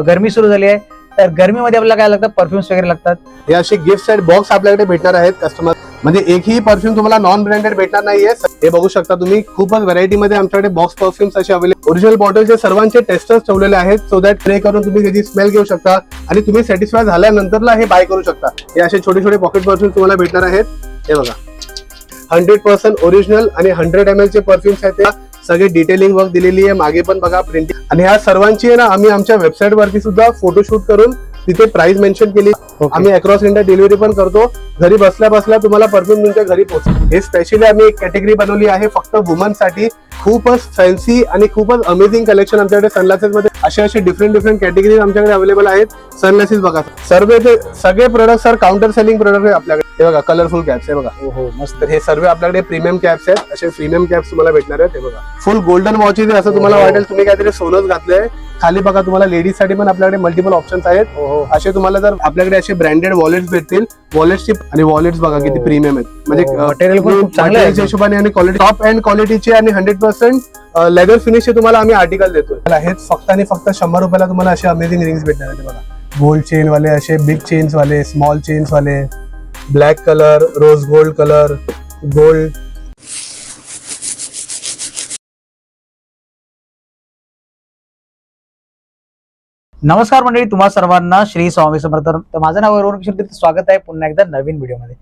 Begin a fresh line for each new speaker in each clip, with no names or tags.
गरमी सुरू झाली आहे. तर गरमीमध्ये आपल्याला काय लागतं? परफ्युम्स वगैरे लागतात.
हे असे गिफ्ट सेट बॉक्स आपल्याकडे भेटणार आहेत कस्टमर म्हणजे एकही परफ्यूम तुम्हाला नॉन ब्रँडेड भेटणार नाहीये. हे बघू शकता तुम्ही खूपच व्हरायटी मध्ये आमच्याकडे बॉक्स परफ्युम्स असे अवेलेबल ओरिजिनल बॉटलचे सर्वांचे टेस्टर्स ठेवलेले आहेत सो दॅट ट्रे करून तुम्ही त्याची स्मेल घेऊ शकता आणि तुम्ही सॅटिस्फाय झाल्यानंतरला हे बाय करू शकता. हे असे छोटे छोटे पॉकेट परफ्यूम तुम्हाला भेटणार आहेत. हे बघा. हंड्रेड पर्सेंट ओरिजिनल आणि हंड्रेड एम एल चे परफ्युम्स आहेत त्या सगळे डिटेलिंग वर्क दिलेली आहे. मागे पण बघा प्रिंटिंग आणि ह्या सर्वांची आहे ना आम्ही आमच्या वेबसाईट वरती सुद्धा फोटोशूट करून तिथे प्राइस मेन्शन केली. आम्ही अक्रॉस इंडिया डिलिव्हरी पण करतो. घरी बसल्या बसल्या तुम्हाला परफ्यूम तुमच्या घरी पोहोचतो हे स्पेशली आम्ही एक कॅटेगरी बनवली आहे फक्त वुमनसाठी खूपच फॅन्सी आणि खूपच अमेझिंग कलेक्शन आमच्याकडे सनग्लासेस मध्ये. असे असे डिफरंट डिफरंट कॅटेगरी आमच्याकडे अवेलेबल आहेत. सनग्लासेस बघा. सर्व ते सगळे product sir counter selling product आहे आपल्याकडे. हे बघा कलरफुल कॅप्स हे बघा.
हो मस्त.
हे सर्व आपल्याकडे प्रीमियम कॅप्स आहेत. असे प्रीमियम कॅप्स तुम्हाला भेटणार आहेत. हे बघा. फुल गोल्डन वॉच आहे असं तुम्हाला. वाटेल तुम्ही काहीतरी सोनच घातलंय. खाली बघा तुम्हाला लेडीजसाठी पण आपल्याकडे मल्टिपल ऑप्शन्स आहेत. असे तुम्हाला जर आपल्याकडे असे ब्रँडेड वॉलेट्स भेटतील. वॉलेट्सची आणि वॉलेट्स बघा किती. प्रीमियम आहेत. म्हणजे
हो, material पण खूप चांगलं आहे.
हिशोबाने आणि क्वालिटी टॉप अँड क्वालिटीचे आणि हंड्रेड पर्सेंट लेदर फिनिशचे तुम्हाला आम्ही आर्टिकल देतोय हेच फक्त आणि फक्त शंभर रुपयाला तुम्हाला असे अमेझिंग रिंग्स भेटणार आहेत हे बघा गोल्ड चेन वाले असे बिग चेन्स वाले स्मॉल चेन्स वाले black colour rose gold colour gold
नमस्कार मंडळी तुम्हा सर्वांना श्री स्वामी समर्थ. तर माझं नाव वरुण किशोर. स्वागत आहे पुन्हा एकदा नवीन व्हिडिओमध्ये.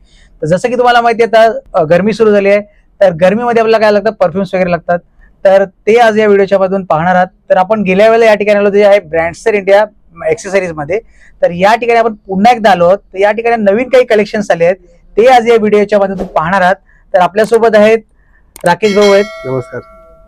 तर जसं की तुम्हाला माहिती आहे आता गरमी सुरू झाली आहे. तर गरमीमध्ये आपल्याला काय लागतं? परफ्युम्स वगैरे लागतात. तर ते आज या व्हिडिओच्या मधून पाहणार आहात. तर आपण गेल्या वेळेला या ठिकाणी आलो जे आहे ब्रँडस्टर इंडिया एक्सेसरीजमध्ये. तर या ठिकाणी आपण पुन्हा एकदा आलो आहोत. तर या ठिकाणी नवीन काही कलेक्शन्स आले आहेत. ते आज या व्हिडिओच्या तुम्ही पाहणार आहात. तर आपल्यासोबत आहेत राकेश भाऊ आहेत.
नमस्कार.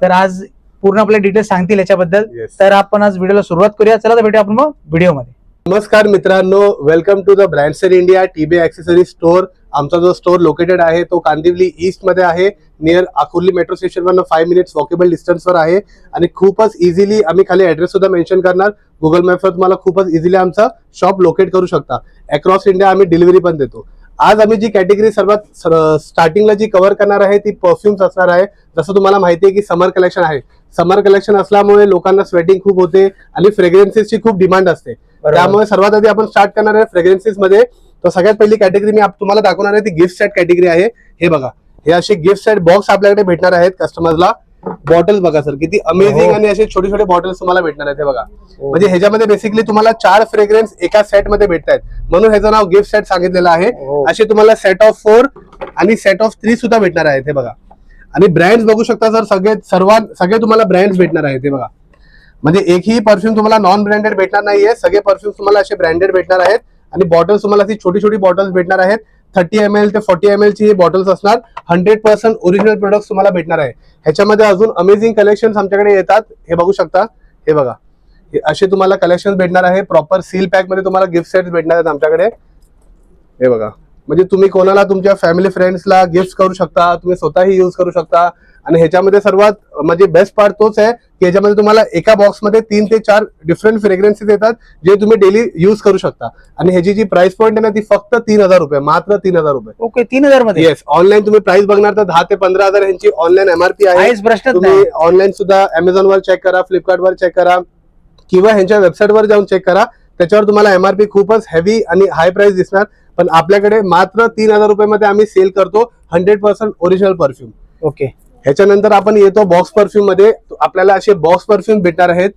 तर आज पूर्ण आपले डिटेल्स सांगतील याच्याबद्दल.
Yes.
तर आपण आज व्हिडिओला सुरुवात करूया. चला तर भेटूया आपण मग व्हिडिओमध्ये
नमस्कार मित्रांनो. Welcome to the Brandsar India TB accessory store आमचा जो स्टोअर लोकेटेड आहे तो कांदिवली ईस्टमध्ये आहे. नियर अकुर्ली मेट्रो स्टेशनवरनं फाईव्ह मिनिट्स वॉकेबल डिस्टन्सवर आहे. आणि खूपच इझिली आम्ही खाली ऍड्रेस सुद्धा मेन्शन करणार. गुगल मॅपवर तुम्हाला खूपच इझिली आमचा शॉप लोकेट करू शकता. अक्रॉस इंडिया आम्ही डिलिव्हरी पण देतो. आज आम्ही जी कॅटेगरी सर्वात स्टार्टिंगला जी कव्हर करणार आहे ती परफ्युम्स असणार आहे. जसं तुम्हाला माहिती आहे की समर कलेक्शन आहे. समर कलेक्शन असल्यामुळे लोकांना स्वेटिंग खूप होते आणि फ्रेग्रन्सेसची खूप डिमांड असते. त्यामुळे सर्वात आधी आपण स्टार्ट करणार आहे फ्रेग्रन्सेस मध्ये. तर सगळ्यात पहिली कॅटेगरी मी तुम्हाला दाखवणार आहे ती गिफ्ट सेट कॅटेगरी आहे. हे बघा. हे असे गिफ्ट सेट बॉक्स आपल्याकडे भेटणार आहेत कस्टमरला बॉटल्स बघा सर किती अमेझिंग
हो.
आणि असे छोटे छोटे बॉटल्स तुम्हाला भेटणार आहेत हे बघा. म्हणजे ह्याच्यामध्ये बेसिकली तुम्हाला चार फ्रेग्रन्स एका सेटमध्ये भेटत आहेत म्हणून ह्याचं नाव गिफ्ट सेट सांगितलेलं आहे.
हो.
असे तुम्हाला सेट ऑफ फोर आणि सेट ऑफ थ्री सुद्धा भेटणार आहेत हे बघा. आणि ब्रँड्स बघू शकता सर सगळे सर्वात सगळे तुम्हाला ब्रँड्स भेटणार आहेत हे बघा. म्हणजे एकही परफ्यूम तुम्हाला नॉन ब्रँडेड भेटणार नाहीये. सगळे परफ्यूम तुम्हाला असे ब्रँडेड भेटणार आहेत. आणि बॉटल्स तुम्हाला अशी छोटी छोटी बॉटल्स भेटणार आहेत. थर्टी एम एल ते फोर्टी एम एल ची ही बॉटल्स असणार. हंड्रेड पर्सेंट ओरिजिनल प्रोडक्ट्स तुम्हाला भेटणार आहे. ह्याच्यामध्ये अजून अमेझिंग कलेक्शन आमच्याकडे येतात. हे बघू शकता. हे बघा. हे असे तुम्हाला कलेक्शन भेटणार आहे. प्रॉपर सील पॅकमध्ये तुम्हाला गिफ्ट सेट्स भेटणार आहेत आमच्याकडे. हे बघा. म्हणजे तुम्ही कोणाला तुमच्या फॅमिली फ्रेंड्सला गिफ्ट करू शकता. तुम्ही स्वतःही युज करू शकता. आणि ह्याच्यामध्ये सर्वात म्हणजे बेस्ट पार्ट तोच आहे की ह्याच्यामध्ये तुम्हाला एका बॉक्समध्ये तीन ते चार डिफरंट फ्रेग्रन्सेस येतात जे तुम्ही डेली युज करू शकता. आणि ह्याची जी प्राइस पॉईंट आहे ना ती फक्त तीन हजार रुपये मात्र तीन हजार रुपये.
ओके तीन हजारमध्ये
येस ऑनलाईन तुम्ही प्राइस बघणार तर दहा ते पंधरा हजार ह्यांची ऑनलाईन एमआरपी आहे. तुम्ही ऑनलाईन सुद्धा अमेझॉन वर चेक करा फ्लिपकार्ट वर चेक करा किंवा ह्यांच्या वेबसाईट वर जाऊन चेक करा. त्याच्यावर तुम्हाला एमआरपी खूपच हेवी आणि हाय प्राइस दिसणार. पण आपल्याकडे मात्र तीन हजार रुपयामध्ये आम्ही सेल करतो hundred percent original perfume
okay
ह्याच्यानंतर आपण येतो बॉक्स परफ्यूममध्ये. आपल्याला असे बॉक्स परफ्यूम भेटणार आहेत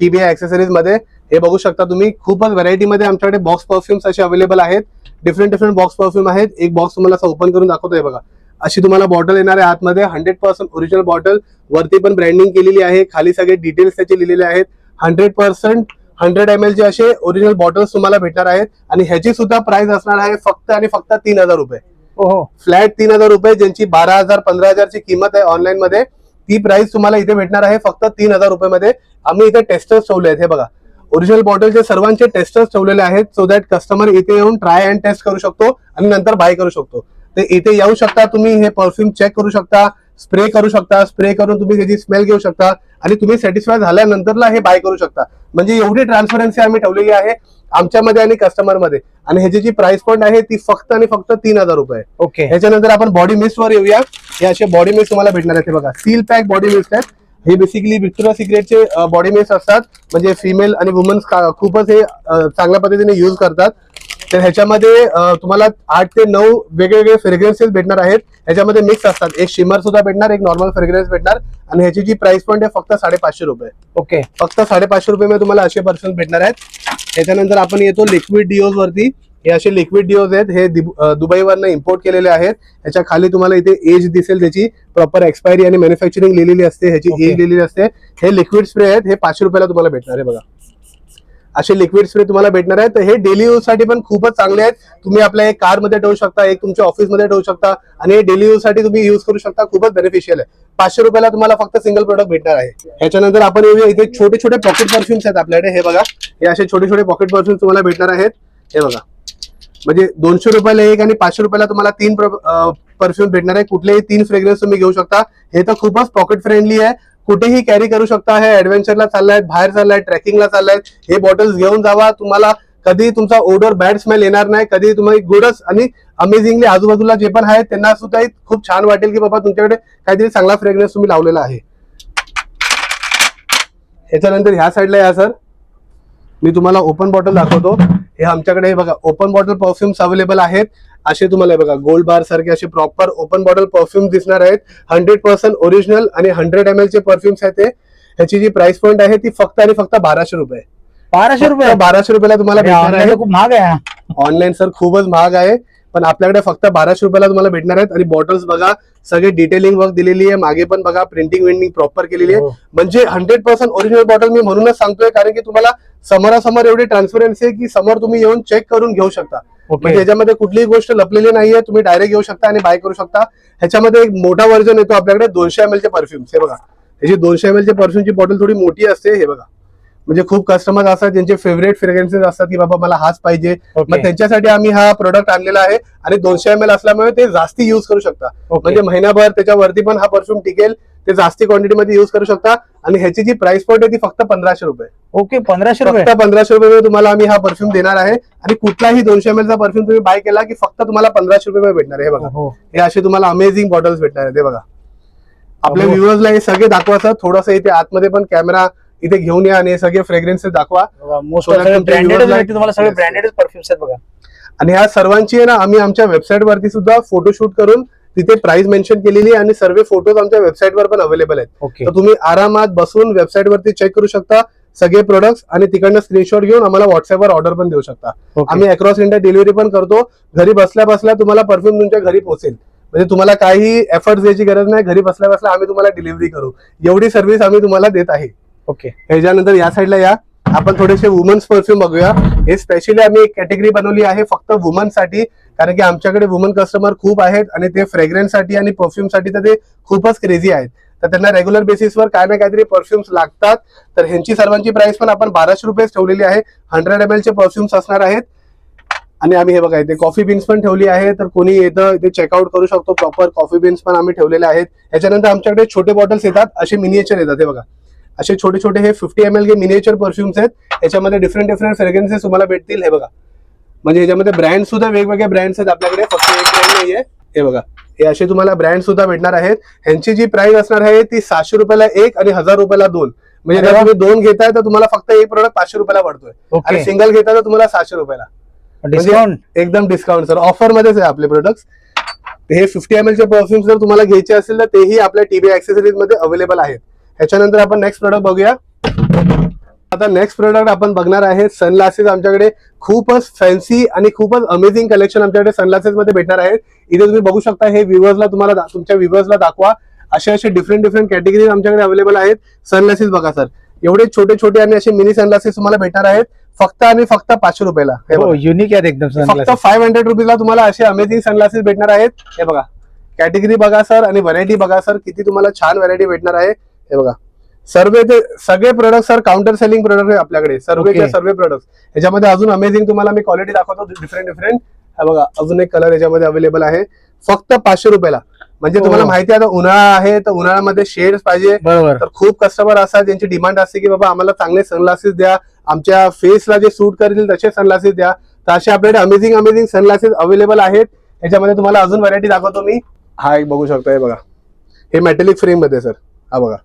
टीबीआय ऍक्सेसरीजमध्ये. हे बघू शकता तुम्ही. खूपच व्हरायटी मध्ये आमच्याकडे बॉक्स परफ्युम्स असे अवेलेबल आहेत. डिफरंट डिफरंट बॉक्स परफ्यूम आहेत. एक बॉक्स तुम्हाला ओपन करून दाखवतोय बघा. अशी तुम्हाला बॉटल येणार आहे आतमध्ये. हंड्रेड पर्सेंट ओरिजिनल बॉटल वरती पण ब्रँडिंग केलेली आहे. खाली सगळे डिटेल्स त्याचे लिहिलेले आहेत. हंड्रेड पर्सेंट हंड्रेड एम एलचे असे ओरिजिनल बॉटल्स तुम्हाला भेटणार आहेत. आणि ह्याची सुद्धा प्राइस असणार आहे फक्त आणि फक्त तीन हजार रुपये.
हो, हो.
फ्लॅट तीन हजार रुपये ज्यांची बारा हजार पंधरा हजारची किंमत आहे ऑनलाईन मध्ये ती प्राइस तुम्हाला इथे भेटणार आहे फक्त तीन हजार रुपये मध्ये. आम्ही इथे टेस्टर्स ठेवले आहेत हे बघा. ओरिजिनल बॉटलचे सर्वांचे टेस्टर्स ठेवलेले आहेत सो दॅट कस्टमर इथे येऊन ट्राय अँड टेस्ट करू शकतो आणि नंतर बाय करू शकतो. ते इथे येऊ शकता तुम्ही हे परफ्यूम चेक करू शकता स्प्रे करू शकता स्प्रे करून तुम्ही त्याची स्मेल घेऊ शकता आणि तुम्ही सॅटिस्फाय झाल्यानंतरला हे बाय करू शकता. म्हणजे एवढी ट्रान्सपरन्सी आम्ही ठेवलेली आहे आमच्यामध्ये आणि कस्टमरमध्ये. आणि ह्याची जी प्राइस पॉईंट आहे ती फक्त आणि फक्त तीन हजार रुपये.
ओके
ह्याच्यानंतर आपण बॉडी मिस्ट वर येऊया. हे असे बॉडी मिस्ट तुम्हाला भेटणार आहेत. बघा सील पॅक बॉडी मिस्ट आहेत. हे बेसिकली विक्टोरिया सिक्रेटचे बॉडी मिस्ट असतात. म्हणजे फिमेल आणि वुमन्स खूपच हे चांगल्या पद्धतीने युज करतात. तर ह्याच्यामध्ये तुम्हाला आठ ते नऊ वेगवेगळे फ्रेग्रन्सेस भेटणार आहेत. ह्याच्यामध्ये मिक्स असतात. एक शिमर सुद्धा भेटणार एक नॉर्मल फ्रेग्रन्स भेटणार. आणि ह्याची जी प्राइस पॉईंट आहे फक्त साडेपाचशे रुपये.
ओके.
फक्त साडेपाचशे रुपये मध्ये तुम्हाला असे परफ्यूम भेटणार आहेत. त्याच्यानंतर आपण येतो लिक्विड डिओज वरती. हे असे लिक्विड डिओज आहेत. हे दुबईवरनं इम्पोर्ट केलेले आहेत. ह्याच्या खाली तुम्हाला इथे एज दिसेल त्याची प्रॉपर एक्सपायरी आणि मॅन्युफॅक्चरिंग लिहिलेली असते. ह्याची. एज लिहिलेली असते. हे लिक्विड स्प्रे आहेत. हे पाचशे रुपयाला तुम्हाला भेटणार आहे बघा. असे लिक्विड स्प्रे तुम्हाला भेटणार आहेत. तर हे डेली यूजसाठी पण खूपच चांगले आहेत. तुम्ही आपल्या एक कारमध्ये ठेवू शकता एक तुमच्या ऑफिसमध्ये ठेवू शकता आणि हे डेली यूजसाठी तुम्ही युज करू शकता. खूपच बेनिफिशियल आहे. पाचशे रुपयाला तुम्हाला फक्त सिंगल प्रोडक्ट भेटणार आहे. ह्याच्यानंतर आपण येऊया इथे छोटे छोटे पॉकेट परफ्युम्स आहेत आपल्याकडे. हे बघा. हे असे छोटे छोटे पॉकेट परफ्युम्स तुम्हाला भेटणार आहेत. हे बघा. म्हणजे दोनशे रुपयाला एक आणि पाचशे रुपयाला तुम्हाला तीन परफ्यूम भेटणार आहे. कुठलेही तीन फ्रेग्रन्स तुम्ही घेऊ शकता. हे तर खूपच पॉकेट फ्रेंडली आहे. कुठेही कॅरी करू शकता. हे ऍडव्हेंचरला चाललाय बाहेर चाललाय ट्रेकिंगला चाललाय हे बॉटल्स घेऊन जावा. तुम्हाला कधी तुमचा ओडर बॅड स्मेल येणार नाही. कधी तुम्ही गुडच आणि अमेझिंगली आजूबाजूला जे पण आहेत त्यांना सुद्धा खूप छान वाटेल की बाबा तुमच्याकडे काहीतरी चांगला फ्रेग्रन्स तुम्ही लावलेला आहे. याच्यानंतर ह्या साईडला या सर मी तुम्हाला ओपन बॉटल दाखवतो. हे आमच्याकडे हे बघा ओपन बॉटल परफ्युम्स अवेलेबल आहेत. असे तुम्हाला बघा गोल्ड बार सारखे असे प्रॉपर ओपन बॉटल परफ्युम दिसणार आहेत. हंड्रेड पर्सेंट ओरिजिनल आणि हंड्रेड एम एल चे परफ्युम्स आहेत ते. ह्याची जी प्राइस पॉईंट आहे ती फक्त आणि फक्त बाराशे रुपये.
बाराशे रुपये?
बाराशे रुपयाला तुम्हाला भेटणार आहे.
खूप महाग आहे.
ऑनलाईन सर खूपच महाग आहे. पण आपल्याकडे फक्त बाराशे रुपयाला तुम्हाला भेटणार आहेत. आणि बॉटल्स बघा सगळे डिटेलिंग वर्क दिलेली आहे. मागे पण बघा प्रिंटिंग विंटिंग प्रॉपर केलेली आहे.
हो.
म्हणजे हंड्रेड पर्सेंट ओरिजिनल बॉटल मी म्हणूनच सांगतोय कारण की तुम्हाला समोरासमोर एवढी ट्रान्सपरन्सी आहे की समोर तुम्ही येऊन चेक करून घेऊ शकता. म्हणजे ह्याच्यामध्ये कुठलीही गोष्ट लपलेली नाहीये तुम्ही डायरेक्ट येऊ शकता आणि बाय करू शकता. ह्याच्यामध्ये एक मोठा व्हर्जन येतो आपल्याकडे दोनशे एम चे परफ्युम्स हे बघा. ह्याची दोनशे एम ची परफ्युमची बॉटल थोडी मोठी असते हे बघा. म्हणजे खूप कस्टमर असतात ज्यांचे फेवरेट फ्रेग्रन्सेस असतात की बाबा मला हाच पाहिजे. मग त्यांच्यासाठी आम्ही हा प्रोडक्ट आणलेला आहे आणि दोनशे एम एल असल्यामुळे ते जास्ती युज करू शकता. म्हणजे महिनाभर त्याच्यावरती पण हा परफ्यूम टिकेल. ते जास्ती क्वांटिटी मध्ये युज करू शकता. आणि ह्याची जी प्राइस पॉईंट आहे ती फक्त पंधराशे रुपये.
ओके पंधराशे रुपये.
फक्त पंधराशे रुपये तुम्हाला आम्ही हा परफ्यूम देणार आहे. आणि कुठलाही दोनशे एम चा परफ्यूम तुम्ही बाय केला की फक्त तुम्हाला पंधराशे रुपये भेटणार आहे. हे बघा.
हो
हे. असे तुम्हाला अमेझिंग बॉटल्स भेटणार आहे ते बघा. आपल्या. व्ह्युअर्सला हे सगळे दाखवायचं. थोडंसं इथे आतमध्ये पण कॅमेरा इथे घेऊन या आणि हे सगळे फ्रेग्रन्सेस दाखवा.
सगळे. ब्रँडेड परफ्युम्स आहेत बघा.
आणि ह्या सर्वांची आहे ना आम्ही आमच्या वेबसाईट वरती सुद्धा फोटोशूट करून तिथे प्राइस मेन्शन केलेली आहे आणि सर्व फोटोज आमच्या वेबसाईट वर पण अवेलेबल आहेत.
ओके
तर तुम्ही आरामात बसून वेबसाईट वरती चेक करू शकता सगळे प्रोडक्ट्स आणि तिकडनं स्क्रीनशॉट घेऊन आम्हाला व्हॉट्सअपवर ऑर्डर पण देऊ शकता. आम्ही अक्रॉस इंडिया डिलिव्हरी पण करतो. घरी बसल्या बसल्या तुम्हाला परफ्यूम तुमच्या घरी पोहोचेल म्हणजे तुम्हाला काही एफर्ट द्यायची गरज नाही. घरी बसल्या बसल्या आम्ही तुम्हाला डिलिव्हरी करू. एवढी सर्व्हिस आम्ही तुम्हाला देत आहे.
ओके
ह्याच्यानंतर या साईडला या. आपण थोडेसे वुमन्स परफ्यूम बघूया. हे स्पेशली आम्ही एक कॅटेगरी बनवली आहे फक्त वुमनसाठी कारण की आमच्याकडे वुमन कस्टमर खूप आहेत आणि ते फ्रेग्रन्ससाठी आणि परफ्यूमसाठी तर ते खूपच क्रेझी आहेत. तर त्यांना रेग्युलर बेसिसवर काय ना काहीतरी परफ्युम्स लागतात. तर ह्यांची सर्वांची प्राइस पण आपण बाराशे रुपयेच ठेवलेली आहे. हंड्रेड एम चे परफ्युम्स असणार आहेत. आणि आम्ही हे बघा इथे कॉफी बीन्स पण ठेवली आहे. तर कोणी येतं इथे चेकआउट करू शकतो. प्रॉपर कॉफी बीन्स पण आम्ही ठेवलेले आहेत. याच्यानंतर आमच्याकडे छोटे बॉटल्स येतात असे मिनिएचर येतात हे बघा. असे छोटे छोटे हे फिफ्टी एम एल के मिनिएचर परफ्युम्स आहेत याच्यामध्ये डिफरंट डिफरंट फ्रेग्रन्सेस तुम्हाला भेटतील हे बघा. म्हणजे याच्यामध्ये ब्रँड सुद्धा वेगवेगळे ब्रँड्स आहेत आपल्याकडे फक्त एक ब्रँड नाहीये. हे बघा. हे असे तुम्हाला ब्रँड सुद्धा भेटणार आहेत. ह्यांची जी प्राइस असणार आहे ती सातशे रुपयाला एक आणि हजार रुपयाला दोन. म्हणजे जर
वा.
तुम्ही दोन घेताय तर तुम्हाला फक्त एक प्रोडक्ट पाचशे रुपयाला पडतोय आणि सिंगल घेताय तर तुम्हाला सातशे रुपयाला.
डिस्काउंट
एकदम डिस्काउंट सर ऑफर मध्येच आहे आपले प्रोडक्ट्स हे फिफ्टी एम चे परफ्युम्स जर तुम्हाला घ्यायचे असेल तर तेही आपल्या टीबी ऍक्सेसरीजमध्ये अवेलेबल आहेत. ह्याच्यानंतर आपण नेक्स्ट प्रोडक्ट बघूया. आता नेक्स्ट प्रोडक्ट आपण बघणार आहे सनग्लासेस आमच्याकडे खूपच फॅन्सी आणि खूपच अमेझिंग कलेक्शन आमच्याकडे सनग्लासेस मध्ये भेटणार आहेत इथे तुम्ही बघू शकता हे व्ह्युअर्सला तुम्हाला तुमच्या व्ह्युअर्सला दाखवा. असे असे डिफरंट डिफरंट कॅटेगरीज आमच्याकडे अवेलेबल आहेत. सनग्लासेस बघा सर एवढे छोटे छोटे आणि असे मिनी सनग्लासेस तुम्हाला भेटणार आहेत. फक्त आणि फक्त पाचशे रुपयाला. बघा.
हो युनिक आहेत एकदम
फक्त. फाईव्ह हंड्रेड रुपीजला तुम्हाला असे अमेझिंग सनग्लासेस भेटणार आहेत. हे बघा. कॅटेगरी बघा सर आणि व्हरायटी बघा सर किती तुम्हाला छान व्हरायटी भेटणार आहे. हे बघा. सर्व ते सगळे product sir counter selling product आहे आपल्याकडे. सर्वेच्या
Okay.
सर्व प्रोडक्ट ह्याच्यामध्ये अजून अमेझिंग तुम्हाला मी क्वालिटी दाखवतो डिफरंट डिफरंट हे बघा अजून एक कलर याच्यामध्ये अवेलेबल आहे. फक्त पाचशे रुपयाला. म्हणजे तुम्हाला
हो.
माहिती आहे आता उन्हाळा आहे तर उन्हाळ्यामध्ये शेड्स पाहिजे.
बरोबर.
तर खूप कस्टमर असतात ज्यांची डिमांड असते की बाबा आम्हाला चांगले सनग्लासेस द्या. आमच्या फेसला जे सूट करतील तसे सनग्लासेस द्या. तर असे आपल्याकडे अमेझिंग अमेझिंग सनग्लासेस अवेलेबल आहेत. याच्यामध्ये तुम्हाला अजून व्हरायटी दाखवतो मी. हा एक बघू शकता हे बघा. हे मेटॅलिक फ्रेममध्ये सर हा बघा.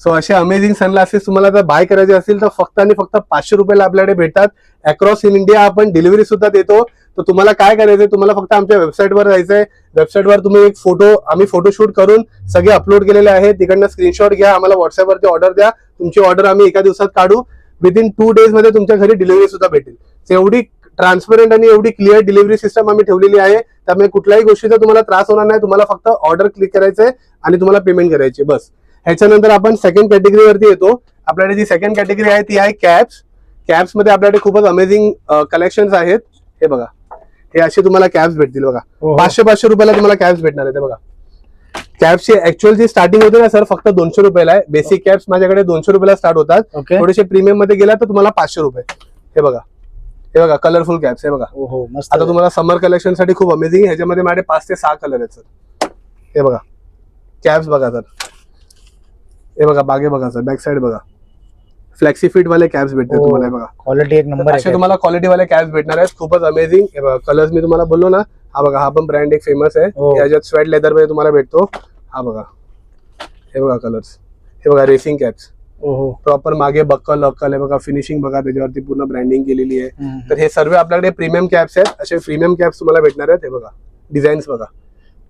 सो असे अमेझिंग सनग्लासेस तुम्हाला जर बाय करायचे असतील तर फक्त आणि फक्त पाचशे रुपयाला आपल्याकडे भेटतात. अक्रॉस इन इंडिया आपण डिलिव्हरी सुद्धा देतो. तर तुम्हाला काय करायचंय तुम्हाला फक्त आमच्या वेबसाईटवर जायचंय. वेबसाईटवर तुम्ही एक फोटो आम्ही फोटोशूट करून सगळे अपलोड केलेले आहेत. तिकडनं स्क्रीनशॉट घ्या आम्हाला व्हॉट्सअपवरती ऑर्डर द्या. तुमची ऑर्डर आम्ही एका दिवसात काढू. विदिन टू डेजमध्ये तुमच्या घरी डिलिव्हरी सुद्धा भेटेल. एवढी ट्रान्सपरंट आणि एवढी क्लिअर डिलिव्हरी सिस्टम आम्ही ठेवलेली आहे. त्यामुळे कुठल्याही गोष्टीचा तुम्हाला त्रास होणार नाही. तुम्हाला फक्त ऑर्डर क्लिक करायचंय आणि तुम्हाला पेमेंट करायची बस. ह्याच्यानंतर आपण सेकंड कॅटेगरीवरती येतो. आपल्याकडे जी सेकंड कॅटेगरी आहे ती आहे कॅप्स कॅप्समध्ये आपल्याकडे खूपच अमेझिंग कलेक्शन आहेत. हे बघा. हे असे तुम्हाला कॅप्स भेटतील बघा. पाचशे पाचशे रुपयाला तुम्हाला कॅप्स भेटणार आहे ते बघा. कॅप्सची ऍक्च्युअल जी स्टार्टिंग होते ना सर फक्त दोनशे रुपयाला आहे. बेसिक कॅप्स माझ्याकडे दोनशे रुपयाला स्टार्ट होतात. थोडेसे प्रीमियममध्ये गेला तर तुम्हाला पाचशे रुपये. हे बघा. हे बघा कलरफुल कॅप्स हे बघा. आता तुम्हाला समर कलेक्शनसाठी खूप अमेझिंग ह्याच्यामध्ये माझे पाच ते सहा कलर आहेत सर हे बघा. कॅप्स बघा सर हे बघा बागे बघा सर बॅक साइड बघा. फ्लेक्सी फिट वाले कॅप्स भेटतील
हो.
तुम्हाला हे बघा.
क्वालिटी एक नंबर
असे
आहे
तुम्हाला क्वालिटी वाले कॅप्स भेटणार आहेत. खूपच अमेझिंग हे बघा कलर्स मी तुम्हाला बोललो ना हा बघा हा पण ब्रँड एक फेमस आहे.
हो.
याच्यात स्वेट लेदरमध्ये तुम्हाला भेटतो. हा बघा. हे बघा कलर्स हे बघा रेसिंग कॅप्स
हो
प्रॉपर मागे बक्कल अक्कल हे बघा फिनिशिंग बघा त्याच्यावरती पूर्ण ब्रँडिंग केलेली आहे. तर हे सर्व आपल्याकडे प्रीमियम कॅप्स आहेत. असे प्रीमियम कॅप्स तुम्हाला भेटणार आहेत. हे बघा डिझाईन्स बघा.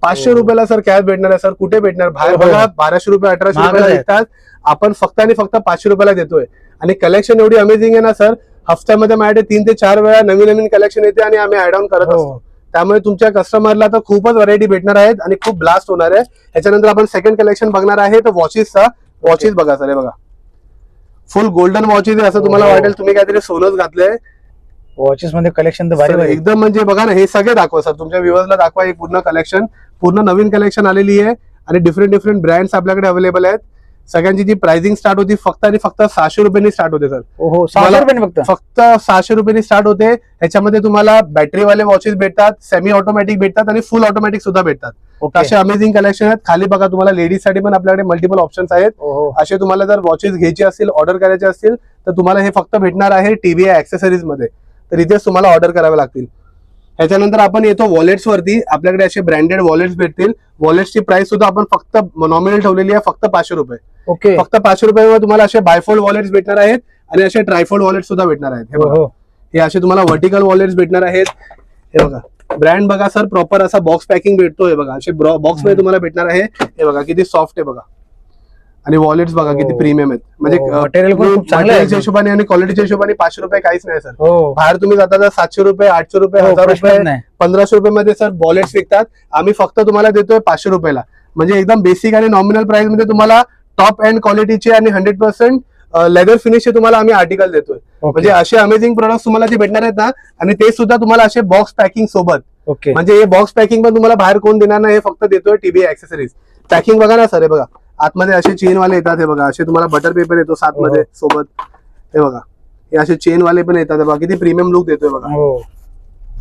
पाचशे
हो.
रुपयाला सर कॅप भेटणार आहे सर. कुठे भेटणार? बाहेर
हो.
बघा बाराशे रुपये अठराशे रुपयाला. विकतात. आपण फक्त आणि फक्त पाचशे रुपयाला देतोय. आणि कलेक्शन एवढी अमेझिंग आहे ना सर. हफ्त्यामध्ये माझ्याकडे तीन ते चार वेळा नवीन नवीन कलेक्शन येते आणि आम्ही ऍड ऑन करत असतो.
हो
त्यामुळे तुमच्या कस्टमरला तर खूपच व्हरायटी भेटणार आहेत आणि खूप ब्लास्ट होणार आहे. ह्याच्यानंतर आपण सेकंड कलेक्शन बघणार आहे. तर वॉचेसचा वॉचेस बघा सर. हे बघा. फुल गोल्डन वॉचेस आहे असं तुम्हाला
हो.
वाटेल. तुम्ही काहीतरी सोनच घातलंय.
वॉचेस मध्ये कलेक्शन तर
एकदम म्हणजे बघा ना हे सगळे दाखवा सर. तुमच्या व्ह्युअर्सला दाखवा हे पूर्ण कलेक्शन पूर्ण नवीन कलेक्शन आलेली आहे आणि डिफरंट डिफरंट ब्रँड्स आपल्याकडे अवेलेबल आहेत. सगळ्यांची जी प्राइसिंग स्टार्ट होती फक्त आणि फक्त सहाशे रुपयांनी स्टार्ट होते सर.
फक्त?
सहाशे रुपयांनी स्टार्ट होते. ह्याच्यामध्ये तुम्हाला बॅटरीवाले वॉचेस भेटतात सेमी ऑटोमॅटिक भेटतात आणि फुल ऑटोमॅटिक सुद्धा भेटतात. असे अमेझिंग कलेक्शन आहेत. खाली बघा तुम्हाला लेडीजसाठी पण आपल्याकडे मल्टिपल ऑप्शन्स आहेत. असे तुम्हाला जर वॉचेस घ्यायचे असतील ऑर्डर करायचे असतील तर तुम्हाला हे फक्त भेटणार आहे टीव्ही ऍक्सेसरीजमध्ये. तर इथेच तुम्हाला ऑर्डर करावे लागतील. ह्याच्यानंतर आपण येतो वॉलेट्स वरती. आपल्याकडे असे ब्रँडेड वॉलेट्स भेटतील. वॉलेट्सची प्राइस सुद्धा आपण फक्त नॉमिनल ठेवलेली आहे फक्त पाचशे रुपये.
ओके
फक्त पाचशे रुपयामध्ये तुम्हाला असे बायफोल्ड वॉलेट्स भेटणार आहेत आणि असे ट्रायफोल्ड वॉलेट सुद्धा भेटणार आहेत. हे
हो
बघा.
हो
हे. असे तुम्हाला व्हर्टिकल वॉलेट्स भेटणार आहेत. हे बघा. ब्रँड बघा सर प्रॉपर असा बॉक्स पॅकिंग भेटतोय बघा. असे बॉक्समध्ये तुम्हाला भेटणार आहे. हे बघा किती सॉफ्ट आहे बघा. आणि वॉलेट्स बघा किती
हो.
प्रीमियम आहेत. म्हणजे
हो,
अं,
material पण खूप चांगलं आहे.
material च्या
एकदम.
हिशोबाने आणि क्वालिटीच्या हिशोबाने पाचशे रुपये काहीच नाही सर.
हो.
बाहेर तुम्ही जाता तर सातशे रुपये आठशे रुपये
हो,
हजार रुपये पंधराशे रुपये मध्ये सर वॉलेट्स विकतात. आम्ही फक्त तुम्हाला देतोय पाचशे रुपयाला. म्हणजे एकदम बेसिक आणि नॉमिनल प्राइसमध्ये तुम्हाला टॉप अँड क्वालिटीचे आणि हंड्रेड पर्सेंट लेदर फिनिशचे तुम्हाला आम्ही आर्टिकल देतोय. म्हणजे असे अमेझिंग प्रोडक्ट तुम्हाला जे भेटणार आहेत ना आणि ते सुद्धा तुम्हाला असे बॉक्स पॅकिंग सोबत.
ओके.
म्हणजे हे बॉक्स पॅकिंग पण तुम्हाला बाहेर कोण देणार नाही हे फक्त देतोय टीबी ऍक्सेसरीज पॅकिंग बघा ना सर हे बघा. आतमध्ये असे चेन वाले येतात हे बघा. असे तुम्हाला बटर पेपर येतो सात मध्ये सोबत. हे बघा. हे असे चेन वाले पण येतात. हे बघा. किती प्रीमियम लुक देतोय बघा.
हो.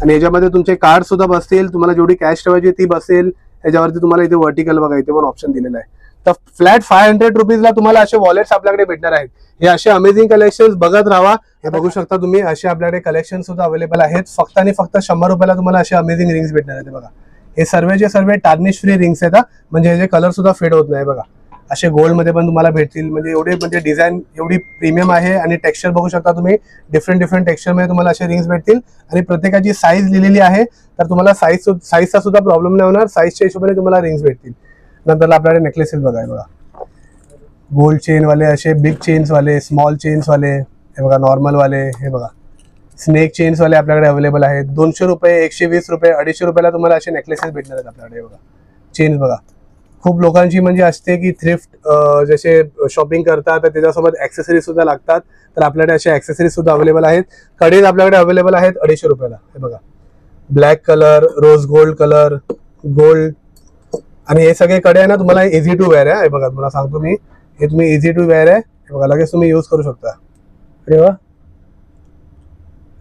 आणि याच्यामध्ये तुमचे कार्ड सुद्धा बसतील. तुम्हाला जेवढी कॅश ठेवायची ती बसेल. याच्यावरती तुम्हाला इथे वर्टिकल बघा. इथे पण ऑप्शन दिलेलं आहे. तर फ्लॅट फाय हंड्रेड रुपीजला तुम्हाला असे वॉलेट्स आपल्याकडे भेटणार आहेत. हे असे अमेझिंग कलेक्शन बघत राहा. हे बघू शकता तुम्ही. असे आपल्याकडे कलेक्शन सुद्धा अवेलेबल आहेत. फक्त आणि फक्त शंभर रुपयाला तुम्हाला असे अमेझिंग रिंग्स भेटणार आहेत. हे बघा. हे सर्वेचे सर्व टार्निश फ्री रिंग्स आहेत हा. म्हणजे ह्याचे कलर सुद्धा फेड होत नाही बघा. असे गोल्डमध्ये पण तुम्हाला भेटतील. म्हणजे एवढे म्हणजे डिझाईन एवढी प्रीमियम आहे आणि टेक्स्चर बघू शकता तुम्ही. डिफरंट डिफरंट टेक्स्चरमध्ये तुम्हाला असे रिंग्स भेटतील. आणि प्रत्येकाची साईज लिहिलेली आहे तर तुम्हाला साईज साईजचा सुद्धा प्रॉब्लेम नाही होणार. साईजच्या हिशोबाने तुम्हाला रिंग्स भेटतील. नंतर आपल्याकडे नेकलेसेस बघा बघा. गोल्ड चेन वाले असे बिग चेन्स वाले स्मॉल चेन्स वाले हे बघा नॉर्मल वाले हे बघा. स्नेक चेन्स वाले आपल्याकडे अवेलेबल आहेत. दोनशे रुपये एकशे वीस रुपये अडीचशे रुपयाला तुम्हाला असे नेकलेसेस भेटणार आहेत आपल्याकडे बघा. चेन्स बघा. खूप लोकांची म्हणजे असते की थ्रिफ्ट जसे शॉपिंग करतात तर त्याच्यासोबत ऍक्सेसरीज सुद्धा लागतात. तर आपल्याकडे असे ऍक्सेसरीज सुद्धा अवेलेबल आहेत. कडेज आपल्याकडे अवेलेबल आहेत अडीचशे रुपयाला. हे बघा. Black colour rose gold colour gold आणि हे सगळे कडे आहे ना तुम्हाला इझी टू वेअर आहे. हे बघा तुम्हाला सांगतो मी. हे तुम्ही इझी टू वेअर आहे. हे बघा लगेच तुम्ही यूज करू शकता.
अरे वा.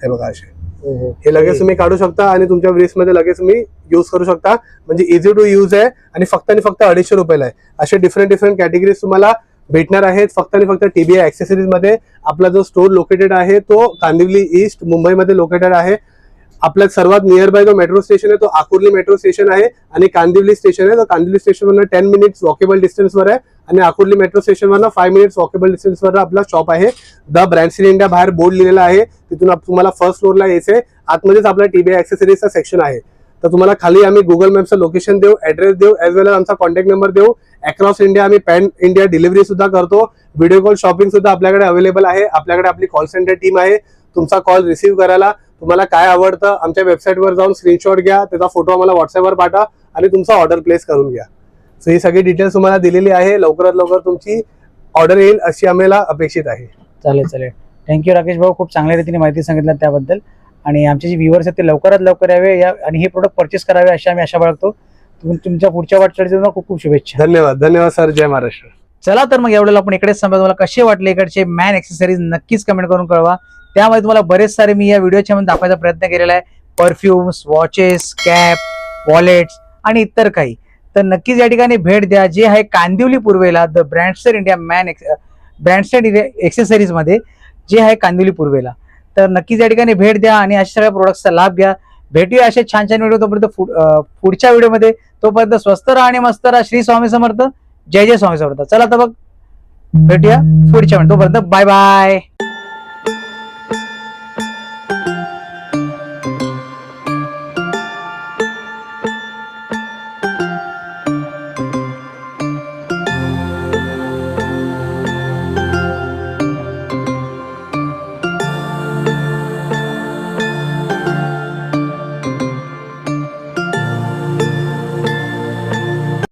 हे बघा असे.
हे
लगेच तुम्ही काढू शकता आणि तुमच्या wrist मध्ये लगेच तुम्ही युज करू शकता. म्हणजे इझी टू यूज आहे आणि फक्त आणि फक्त अडीचशे रुपयाला आहे. असे डिफरंट डिफरंट कॅटेगरीज तुम्हाला भेटणार आहेत. फक्त आणि फक्त टीबीआय ऍक्सेसरीजमध्ये आपला जो स्टोर लोकेटेड आहे तो कांदिवली ईस्ट मुंबईमध्ये लोकेटेड आहे. आपल्या सर्वात नियर बाय जो मेट्रो स्टेशन आहे तो आकुर्ली मेट्रो स्टेशन आहे आणि कांदिवली स्टेशन आहे. तर कांदिवली स्टेशनवरनं टेन मिनिट्स वॉकेबल डिस्टन्सवर आहे आणि आकुर्ली मेट्रो स्टेशनवरनं फाय मिनिट्स वॉकेबल डिस्टन्सवर आपला शॉप आहे. द ब्रँड्स इंडिया बाहेर बोर्ड लिहिलेला आहे. तिथून तुम्हाला फर्स्ट फ्लोअरला आहे आतमध्येच आपला टीबीआय ऍक्सेसरीजचा सेक्शन आहे. तर तुम्हाला खाली आम्ही गुगल मॅपचं लोकेशन देऊ ऍड्रेस देऊ एज वेल एज आमचा कॉन्टॅक्ट नंबर देऊ. अक्रॉस इंडिया आम्ही पॅन इंडिया डिलिव्हरी सुद्धा करतो. व्हिडिओ कॉल शॉपिंग सुद्धा आपल्याकडे अवेलेबल आहे. आपल्याकडे आपली कॉल सेंटर टीम आहे. तुमचा कॉल रिसीव्ह करायला तुम्हाला काय आवडतं आमच्या वेबसाईटवर जाऊन स्क्रीनशॉट घ्या त्याचा फोटो आम्हाला व्हॉट्सअपवर पाठवा आणि तुमचा ऑर्डर प्लेस करून घ्या. सो ही सगळी डिटेल्स तुम्हाला दिलेली आहे. लवकरात लवकर तुमची ऑर्डर येईल अशी आम्हाला अपेक्षित आहे.
चालेल चालेल. थँक्यू राकेश भाऊ. खूप चांगल्या रीतीने माहिती सांगितलं त्याबद्दल. आणि आमचे जे व्ह्युअर्स आहेत ते लवकरात लवकर यावे या आणि हे प्रोडक्ट परचेस करावे अशी आम्ही आशा बाळगतो. तुम- तुमच्या पुढच्या तुम्हाला खूप खूप शुभेच्छा.
धन्यवाद. धन्यवाद सर. जय महाराष्ट्र.
चला तर मग एवढ्याला आपण इकडेच समजा तुम्हाला कसे वाटले इकडचे मॅन एक्सेसरीज नक्कीच कमेंट करून कळवा. त्यामध्ये तुम्हाला बरेच सारे मी या व्हिडिओच्या मध्ये दाखवायचा प्रयत्न केलेला आहे. परफ्युम्स वॉचेस कॅप वॉलेट्स आणि इतर काही. तर नक्कीच या ठिकाणी भेट द्या. जे आहे कांदिवली पूर्वेला the brandster India man brandster एक्सेसरीजमध्ये जे आहे कांदिवली पूर्वेला. तर नक्कीच या ठिकाणी भेट द्या आणि अशा सगळ्या प्रोडक्टचा लाभ घ्या. भेटूया असे छान छान व्हिडिओ तोपर्यंत पुढच्या व्हिडिओमध्ये तोपर्यंत स्वस्त राहा आणि मस्त राहा. श्री स्वामी समर्थ. जय जय स्वामी समर्थ. चला तर बघ. भेटूया पुढच्या तोपर्यंत बाय बाय